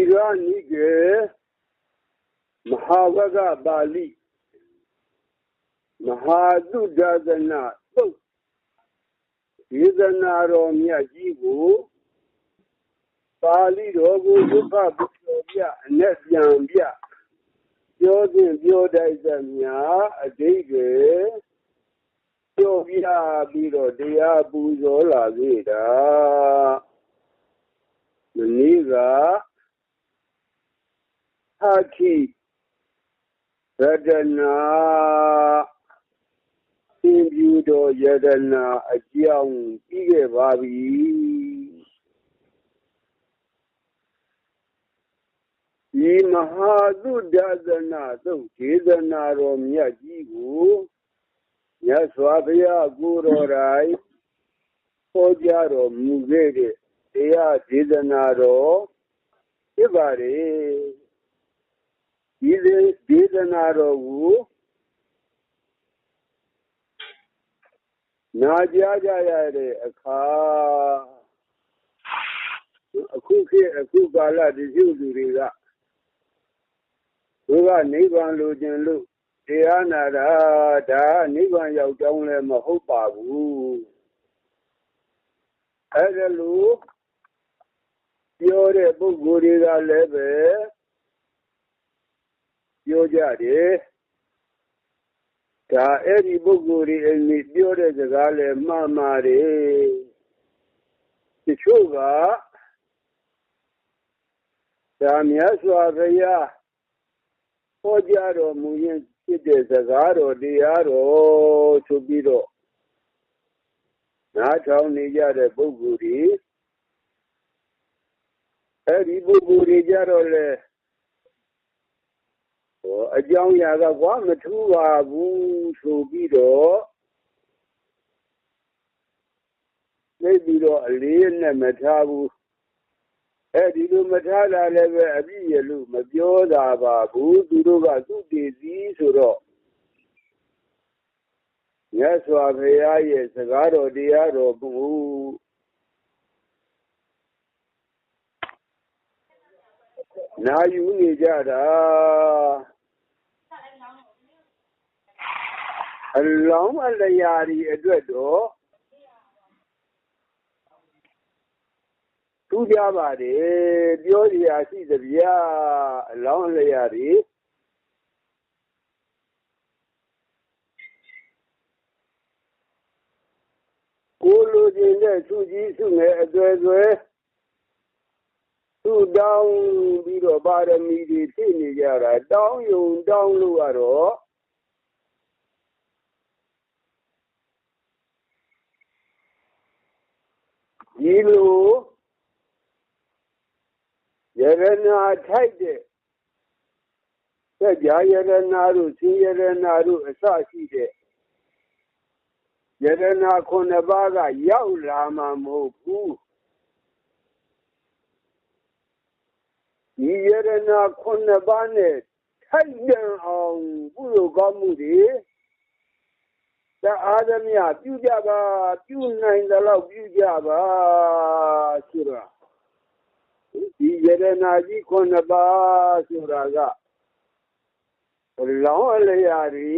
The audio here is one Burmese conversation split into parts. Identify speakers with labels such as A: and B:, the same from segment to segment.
A: ဤရနိကေမဟာဝဂပါဠိမဟာသုဒသနာသုတ်ဒေသနာတော်မြတ်ကြီးကိုပါဠိတော်ကိုဒုက္ခပုကျော်ပြအ내ပြန်ပြပြောခြင်းပြောတိုက်သမျှအတိတ်တွေပြောပြပြီးတော့တရားပူဇော်လာခဲ့တာမနေ့က ဟာခိရတနာသင်ပြူတော်ယတနာအကြောင်းပြီးခဲ့ပါပြီဒီမဟာသုဒသနာသုတ်ဒေသနာတော်မြတ်ကြီးကိုမြတ်စွာဘုရားကိုယ်တော်တိုင်ဟောကြားတော်မူခဲ့တဲ့တရားဒေသနာတော်ဖြစ်ပါတယ် ဒီဒေသနာတော်ကိုနာကြားကြရတဲ့အခါအခုခေတ်အခုကာလတချို့လူတွေကသူကနိဗ္ဗာန်လိုချင်လို့တရားနာတာဒါနိဗ္ဗာန်ရောက်ကြောင်းလည်းမဟုတ်ပါဘူးအဲ့ဒါလို့ပြောတဲ့ပုဂ္ဂိုလ်တွေကလည်းပဲ ပြောကြတယ်ဒါအဲ့ဒီပုဂ္ဂိုလ်တွေအမိပြောတဲ့စကားလည်းမှားမှားတယ်တချို့ကဒါမြတ်စွာဘုရားဟောကြားတော်မူရင်ဖြစ်တဲ့စကားတော်တရားတော်ဆိုပြီးတော့နားထောင်နေကြတဲ့ပုဂ္ဂိုလ်တွေအဲ့ဒီပုဂ္ဂိုလ်တွေကြတော့လေဟော အကြောင်းအရာကကွာမထူးပါဘူးဆိုပြီးတော့သိပြီးတော့အလေးနဲ့မထားဘူးအဲဒီလိုမထားတာလည်းပဲအပြည့်ရလို့မပြောတာပါဘူးသူတို့ကသူတည်စည်းဆိုတော့မြတ်စွာဘုရားရဲ့စကားတော်တရားတော်ကိုနာယူနေကြတာ အလောင်းအလျာဒီအတွက်တော့ထူးကြပါတယ်ပြောစရာရှိသဗျာအလောင်းအလျာဒီကိုလိုချင်တဲ့သူကြီးစုငယ်အသွဲသွဲသူတောင်းပြီးတော့ပါရမီတွေဖြည့်နေကြတာတောင်းယုံတောင်းလို့ကတော့ ဒီလိုယရနာထိုက်တဲ့စัจ जा ယရနာတို့သင်ယရနာတို့အစရှိတဲ့ယရနာခုနှစ်ပါးကရောက်လာမှာမဟုတ်ဘူးဒီယရနာခုနှစ်ပါးနဲ့ထိုက်တန်အောင်ပြုလုပ်ကောင်းမှုတွေ တအားသမျှပြုကြပါပြုနိုင်သလောက်ပြုကြပါဆိုတော့ဒီယရနာကြီးခုနှစ်ပါးဆိုတာကလောင်းအလျာတွေ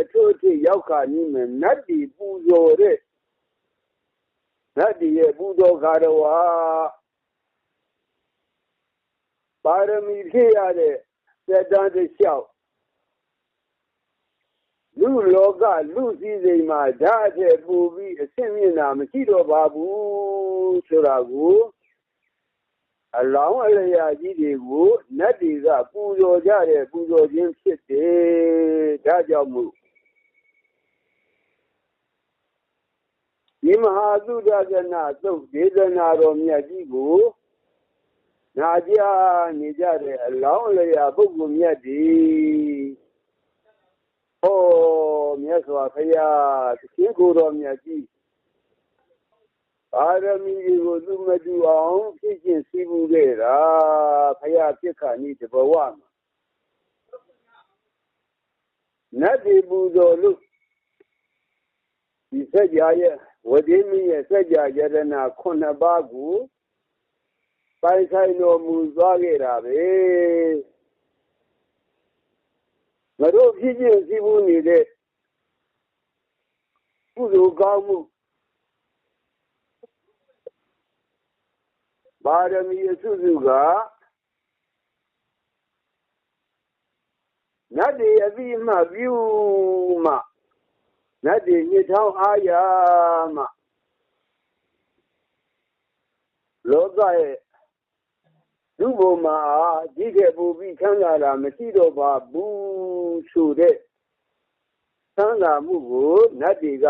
A: အထွတ်အထိရောက်ခါနေမယ်နတ်တီပူဇော်တဲ့နတ်တီရဲ့ပူဇော်ခါတော်ဟာပါရမီဖြည့်ရတဲ့စက်တန်းတစ်လျှောက် လူလောကလူစည်းစိမ်မှာဓာတ်တဲ့ပူပြီးအဆင့်မြင့်တာမရှိတော့ပါဘူးဆိုတာကိုအလောင်းအလျာကြီးတွေကိုနတ်တွေကပူဇော်ကြတဲ့ပူဇော်ခြင်းဖြစ်တယ်ဒါကြောင့်မို့ဒီမဟာသုဒ္ဓနာသုတ်ဒေသနာတော်မြတ်ကြီးကိုနာကြနေကြတဲ့အလောင်းအလျာပုဂ္ဂိုလ်မြတ်ဒီ ဟောမြတ်စွာဘုရားသခင်ကိုယ်တော်မြတ်ကြီးပါရမီကိုသူမတူအောင်ဖြစ်ခြင်းစီးပူးခဲ့တာဘုရားဖြစ်ခါနိတဘဝမှာနတ်ဒီပူဇော်လို့ဒီစัจ जा ရဲ့ဝတိမင်းရဲ့စัจ जा ယရနာခုနှစ်ပါးကို ပိုင်ဆိုင်တော်မူသွားခဲ့တာပဲ ငါတို့ဖြစ်ခြင်းစီးပူးနေတဲ့ကုသိုလ်ကောင်းမှုပါရမီအစုစုကနတ်တွေအပြီးမှပြုမှနတ်တွေညစ်ထောင်းအားရမှလောကရဲ့ လူဘုံမှာကြီးခဲ့ပူပြီးချမ်းသာတာမရှိတော့ပါဘူးဆိုတဲ့ချမ်းသာမှုကိုနတ်တွေက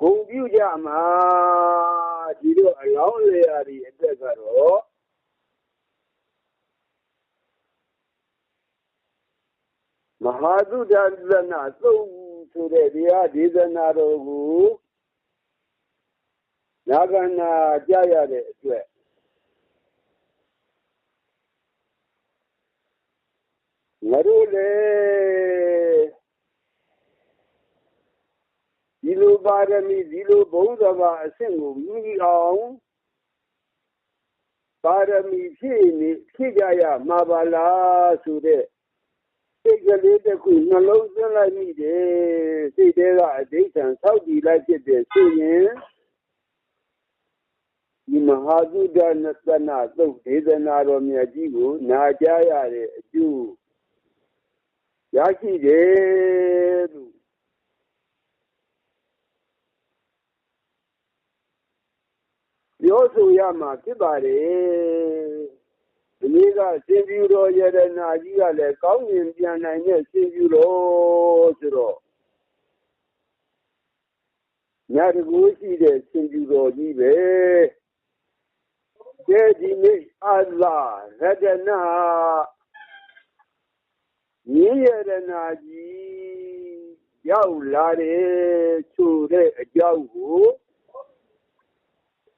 A: ဂုံပြုကြမှာဒီလိုအလောင်းလေရာဒီအတွက်ကတော့မဟာသုဒ္ဓသနာသုတ်ဆိုတဲ့တရားဒေသနာတော်ကိုနာဂနာကြားရတဲ့အတွက် ငါတို့လည်းဒီလိုပါရမီဒီလိုဘုံသဘာအဆင့်ကိုမြည်အောင်ပါရမီဖြည့်နေဖြည့်ကြရမှာပါလားဆိုတဲ့စိတ်ကလေးတစ်ခုနှလုံးသွင်းလိုက်မိတယ်စိတ်ထဲကအဋိဌံဆောက်တည်လိုက်ဖြစ်တဲ့ဆိုရင်ဒီမဟာသုဒ္ဓနသနာသုတ်ဒေသနာတော်မြတ်ကြီးကိုနာကြားရတဲ့အကျိုး ရရှိတယ်လို့ပြောဆိုရမှာဖြစ်ပါတယ်ဒီနေ့ကစင်ပြူတော်ရတနာကြီးကလည်းကောင်းကျင်ပြန်နိုင်တဲ့စင်ပြူတော်ဆိုတော့ညတကူရှိတဲ့စင်ပြူတော်ကြီးပဲကျဲဒီနေ့အလားရတနာ ရင်းရတနာကြီးရောက်လာတယ်ဆိုတဲ့အကြောင်းကို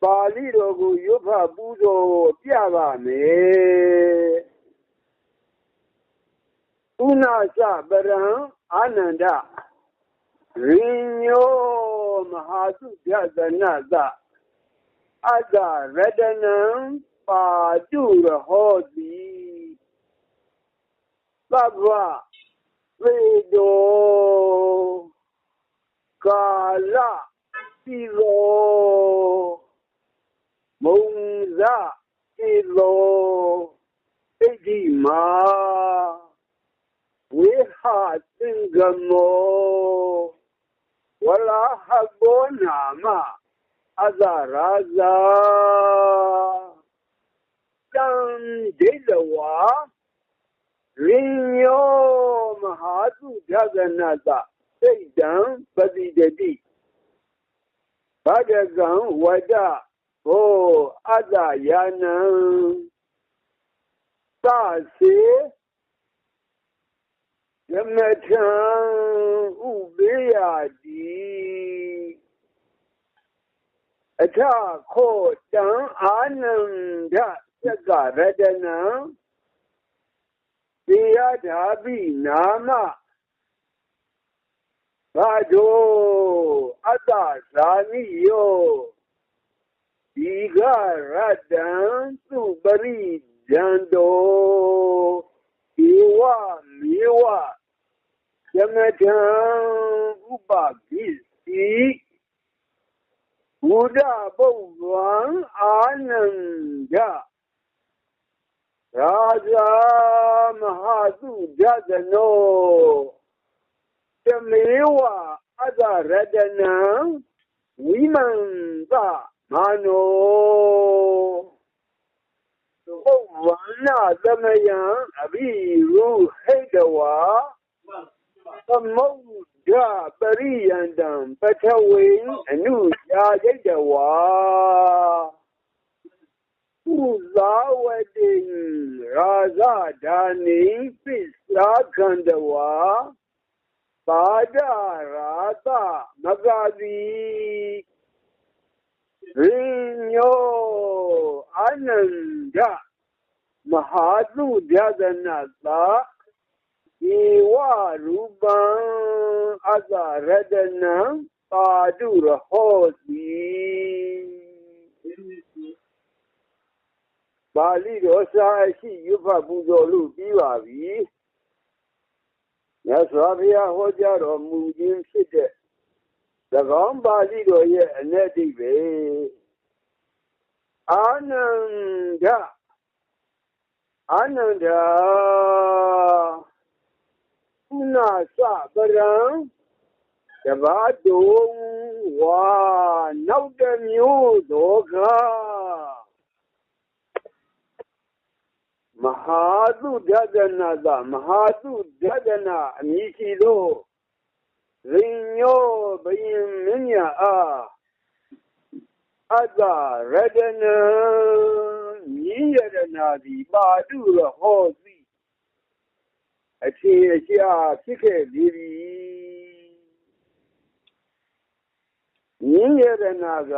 A: ပါဠိတော်ကိုရွတ်ဖတ်ပူဇော်ပြပါမယ်ဥနာသပရံအာနန္ဒရိညောမဟာသုပြသနာသအတ္တရတနံပါတုရဟောတိ သဗ္ဗဝေဒောကာလတိလောမုံဇတိလောဣတိမာဝေဟာသင်္ဂမောဝလာဟဘောနာမအဇရာဇာတံဒေလဝါ ရိညောမဟာသုဒဂနတစိတ်တံပတိတတိဘဂကံဝဒဟောအတ္တယာနံသစေယမထံဥပေယတိအထခောတံအာနန္ဒသက္ကရတနံ သေယဓာပိနာမဘာဒိုအတ္တဇာနိယောဒီက ရတံသူပရိဒန္တောဧဝမေဝသမထံဥပပိစီဘုဒ္ဓဘုံံအာနန္ဒရာဇာမဟာသုဒသနောတမေဝအတ္တရတနံဝိမန္တမာနောသုဝန္နာသမယံအဘိရုဟိတဝါသမုဒ္ဒပရိယန္တံပထဝေအနုယာယိတဝါ ဥဇာဝတိရာဇဒာနိပိသာခန္တဝါပါဒရာသမဂတိရိညောအာနန္ဒမဟာသုဒသနာသာဧဝရူပံအတ္တရတနံပါတုရဟောတိ ပါဠိတော်စာအရှိရွတ်ဖတ်ပူဇော်လို့ပြီးပါပြီမြတ်စွာဘုရားဟောကြားတော်မူခြင်းဖြစ်တဲ့၎င်းပါဠိတော်ရဲ့အ내တိပဲအာနန္ဒအာနန္ဒကုဏစပရံတဘာတုံဝါနောက်တမျိုးသောက မဟာသုဒဒနာသမဟာသုဒဒနာအမည်ရှိသောရိညောဘယင်မင်းညာအားအတ္တရတနာမြင်းရတနာသည်ပါတုရဟောသည်အထင်အရှားဖြစ်ခဲ့ပြီမြင်းရတနာက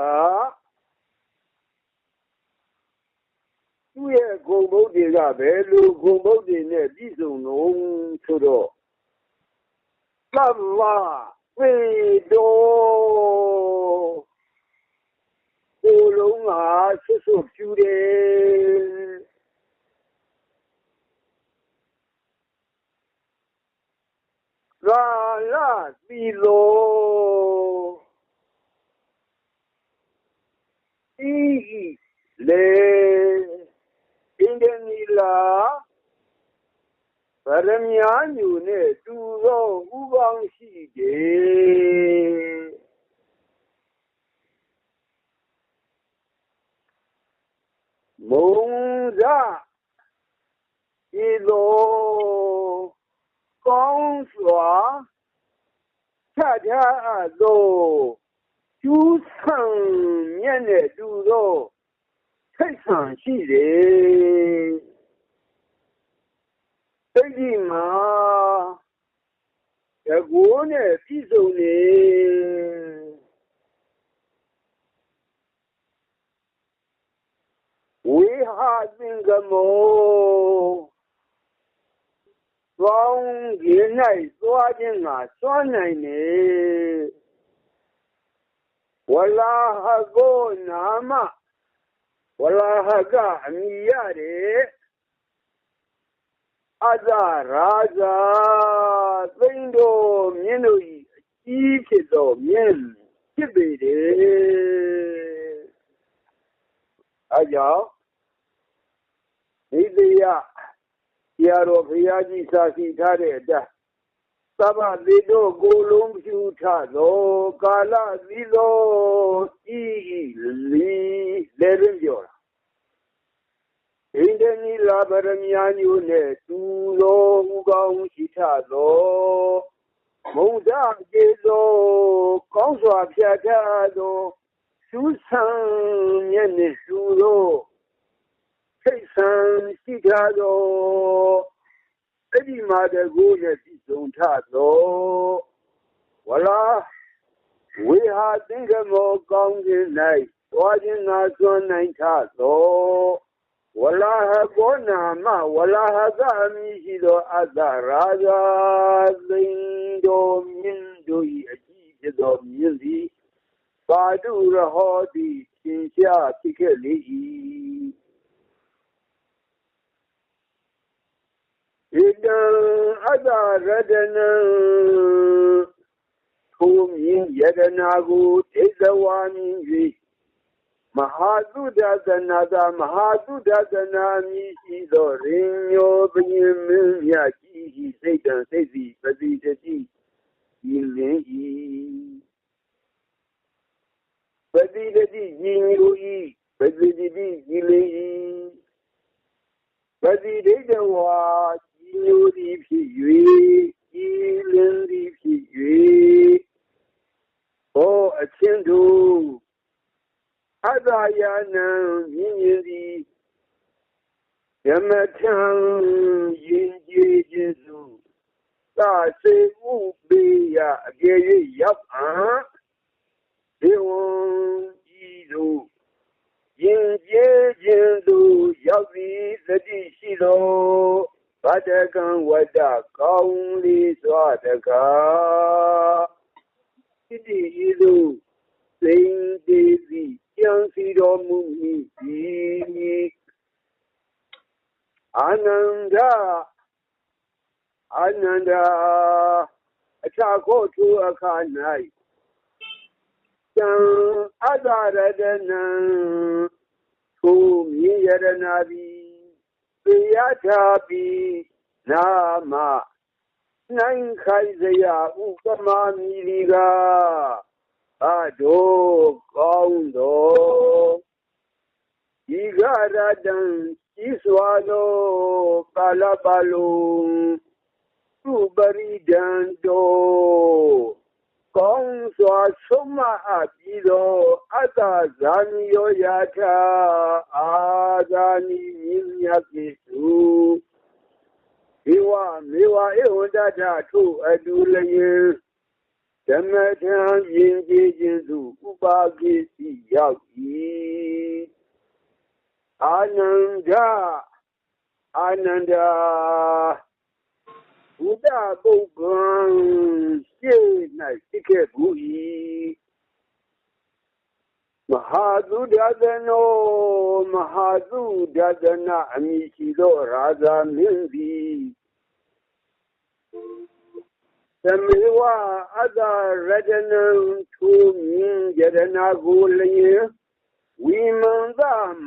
A: သူ့ရဲ့ဂုံဘုတ်တွေကဘယ်လိုဂုံဘုတ်တွေနဲ့ပြည့်စုံလုံးဆိုတော့သဗ္ဗဝေတောကိုယ်လုံးကဆွဆွပြူတယ်သာလသီလောဤလေအင်းဒနီလာ ဗရမညာညူနဲ့တူသောဥပေါင်းရှိတယ်မုံဇဤသောကောင်းစွာထထသောကျူးဆံမြက်နဲ့တူသောထိတ်ဆံရှိတယ် စိတ်ကြီးမှာတကူနဲ့ပြည့်စုံနေဝေဟာသင်္ကမောသောင်းကြီး၌သွားခြင်းကစွမ်းနိုင်နေဝလာဟကိုနာမဝလာဟကအမိရတယ် အဇရာဇာသိမ့်တော်မြင်းတို့၏အကြီးဖြစ်သောမြင်းဖြစ်ပေတယ်အကြောင်းဒီတရားဆရာတော်ဘုရားကြီးစာစီထားတဲ့အတိုင်းသဗ္ဗသေတို့ကိုလုံးဖြူထသောကာလသီသောဤလီလဲရင်းပြောတာ ဣန္ဒနီလာဗရမညာညိုနဲ့သူသောဥကောင်းရှိထသောမုံဒကျေသောကောင်းစွာဖြတ်ထားသောစူးဆန်းမျက်နှာစူသောစိတ်ဆန်းရှိထားသောအဲ့ဒီမှာတကူနဲ့ပြည့်စုံထသောဝလာဝေဟာသင်္ကမောကောင်းခြင်း၌သွားခြင်းငါစွန့်နိုင်ထသော ဝလာဟကောနာမဝလာဟကအမိရှိသောအတ္တရာဇာသိင်တော်မြင့်တို့၏အကြည့်ဖြစ်သော မြင့်သည်ပါတုရဟောတိသင်ရှားဖြစ်ခဲ့လေ၏ဣတံအတ္တရတနံထိုမြင်ယတနာကိုဒိဋ္ဌဝါမြင်၍မဟာသုဒသနာသာမဟာသုဒသနာမြည်ရှိသောရင်ညောပင်မင်းမြတ်ကြီးရှိစိတ်တံစိတ်စီပတိတတိဤလင်းဤပတိတတိဤညူဤပတိတတိဤလင်းဤပတိဒိဋ္ဌဝါညူသည်ဖြစ်၍ဤလင်းသည်ဖြစ်၍ဟောအချင်းတို့ အတ္တယာနံမြင်ရင်သည်ယမထံယင်ကြည်ခြင်းစုသာစေမှုပေးရအကယ်၍ရောက်အံဒီဝံဤတို့ယင်ကြည်ခြင်းသူရောက်သည်သတိရှိသောဗတကံဝတ္တကောင်းလေးစွာတကားဣတိဤသို့စိန်သေးသည် ကြံစီတော်မူမည်အာနန္ဒအာနန္ဒအခြားကိုသူအခါ၌တံအသာရတနံသူမြင်ရတနာသည်သေယထာပိနာမနိုင်ခိုင်စရာဥပမာမီလီက အတို့ကောင်းတော်ဤကရတံဤစွာသောကာလပါလုံးသူပရိဒံတော်ကောင်းစွာဆုံးမအပ်ပြီးသောအတ္တဇာနိယောယထာအာဇာနိမြတ်ကိတုေဝမေဝဧဝတ္တထုအတူလျင် ဓမ္မထံယဉ်ကျေးခြင်းသူဥပါကိစီရောက်၏အာနန္ဒအာနန္ဒဘုဒ္ဓပုဂ္ဂံရှေ့၌ရှိခဲ့ဘူး၏မဟာသုဒသနောမဟာသုဒသနာအမိရှိသောရာဇာမင်းသည် သမေဝအတရတနံသူမြင်ယရနာကိုလျင်ဝိမန္တ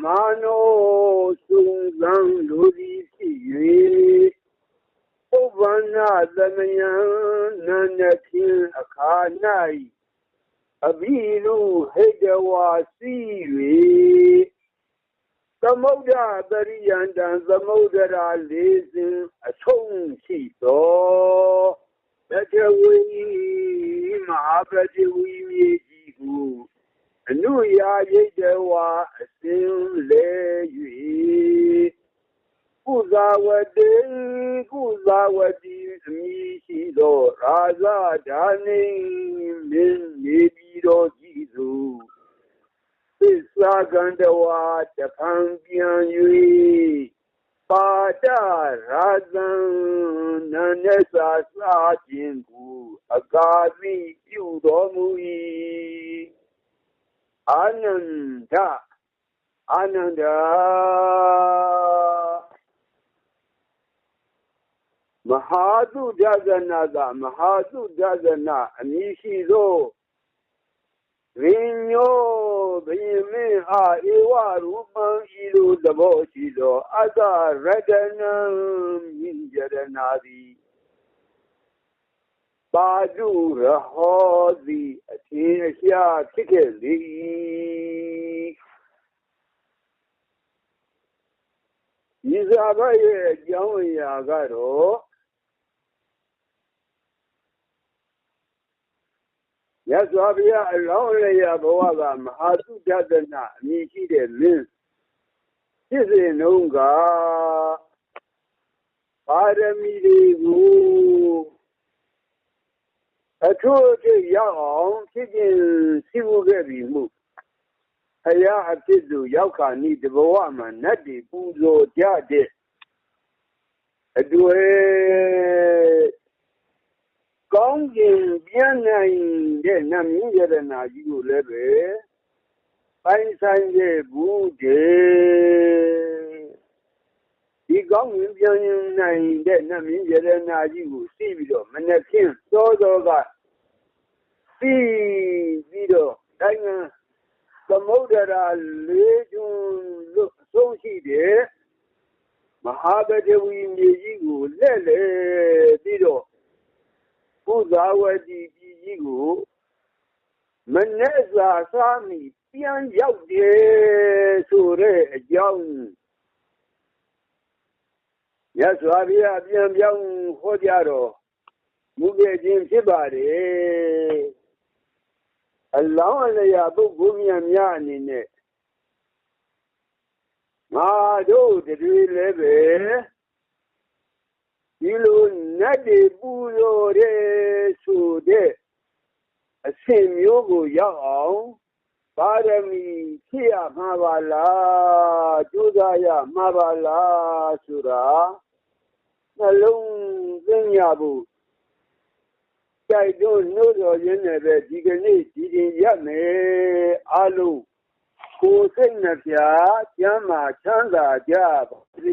A: မာနောစုံစံလူသည်ဖြစ်၍ပုဗ္ဗနာသမယံနန္ဒဖြင့်အခါ၌အဘိလူဟိတဝါစီ၍သမုဒ္ဒပရိယန္တံသမုဒ္ဒရာလေးစဉ်အဆုံးရှိသော တတဝိမဟာပတိဝိမြေကြီးကိုအနုယာရိတ်တဝါအစဉ်လဲ၍ကုဇာဝတေကုဇာဝတိအမိရှိသောရာဇဓာနေမင်းနေပြီးတော်ကြည်သူသစ္စာကန္တဝါတဖန်ပြန်၍ ပါတရာဇံနနသာစာခြင်းကိုအကာသိပြုတော်မူ၏အာနန္ဒအာနန္ဒမဟာသုဒဇနာကမဟာသုဒဇနာအမည်ရှိသောဝိညောဘိမေအာဧဝရူပံဤလိုသဘောရှိသောအတ္တရတနံ မြင့်ကြရနာသည်ပါတုရဟောသည်အထင်အရှားဖြစ်ခဲ့လေ၏ဤသာဘရဲ့အကြောင်းအရာကတော့ရသော်ဘုရားအလောင်းလျာဘဝကမဟာသုဒ္ဒနာအမည်ရှိတဲ့မင်းဖြစ်စဉ်နှုံးကပါရမီတွေကိုအထူးအထိရောက်အောင်ဖြစ်ခြင်းစီးပူးခဲ့ပြီးမှုအရာအဖြစ်သူရောက်ခါနိတဘဝမှာနတ်တွေပူဇော်ကြတဲ့အတွေ့ ကောင်းကျင်ပြန့်နိုင်တဲ့နတ်မြင့်ရတနာကြီးကိုလည်းပဲပိုင်ဆိုင်ခဲ့ဘူးတဲ့ဒီကောင်းကျင်ပြန့်နိုင်တဲ့နတ်မြင့်ရတနာကြီးကိုသိပြီးတော့မနေ့ကစောစောကသိပြီးတော့တိုင်းသမုဒ္ဒရာလေးကျွန်းလို့အဆုံးရှိတဲ့မဟာဗတဝီမြေကြီးကိုလက်လေပြီးတော့ ကုဇာဝတိပြည်ကြီးကိုမနဲ့စာစားမိပြန်ရောက်တယ်ဆိုတဲ့အကြောင်းရသော်ဘုရားပြန်ပြောင်းဟောကြတော့မူခဲ့ခြင်းဖြစ်ပါတယ်အလောင်းအလျာပုဂ္ဂိုလ်များများအနေနဲ့ငါတို့တည်းလည်းပဲ ဒီလိုနတ်တွေပူဇော်တဲ့ဆိုတဲ့အစဉ်မျိုးကိုရောက်အောင်ပါရမီဖြစ်ရမှာပါလားကြိုးစားရမှာပါလားဆိုတာနှလုံးသွင်းရဖို့တိုက်တွန်းနှိုးဆော်ရင်းနဲ့ပဲဒီကနေ့ဒီရင်ရမယ်အလုံးကိုယ်စိတ်နှပြကျမ်းမာချမ်းသာကြပါစေ